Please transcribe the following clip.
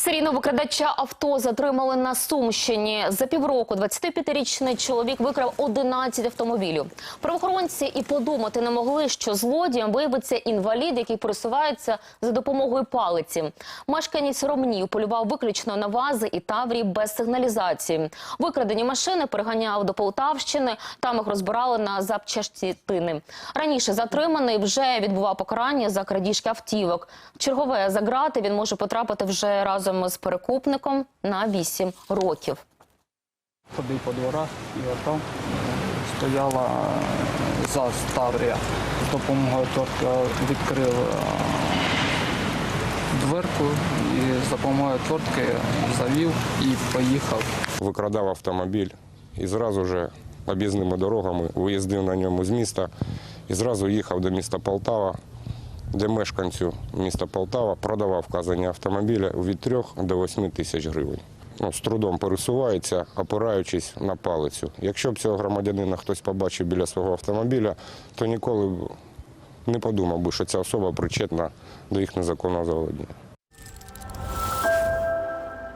Серійного викрадача авто затримали на Сумщині. За півроку 25-річний чоловік викрав 11 автомобілів. Правоохоронці і подумати не могли, що злодієм виявиться інвалід, який пересувається за допомогою палиці. Мешканець Ромнів полював виключно на вази і таврії без сигналізації. Викрадені машини переганяв до Полтавщини. Там їх розбирали на запчастини. Раніше затриманий вже відбував покарання за крадіжки автівок. Чергове за грати він може потрапити вже разом з перекупником на 8 років. Ходив по дворах і там стояла е, ЗАЗ Таврія. З допомогою тортка відкрив е, дверку і з допомогою тортки завів і поїхав. викрадав автомобіль і зразу ж об'їзними дорогами виїздив на ньому з міста і зразу їхав до міста Полтава, де мешканцю міста Полтава продавав вказані автомобілі від 3 до 8 тисяч гривень. Ну, з трудом пересувається, опираючись на палицю. Якщо б цього громадянина хтось побачив біля свого автомобіля, то ніколи б не подумав би, що ця особа причетна до їх незаконного заволодіння.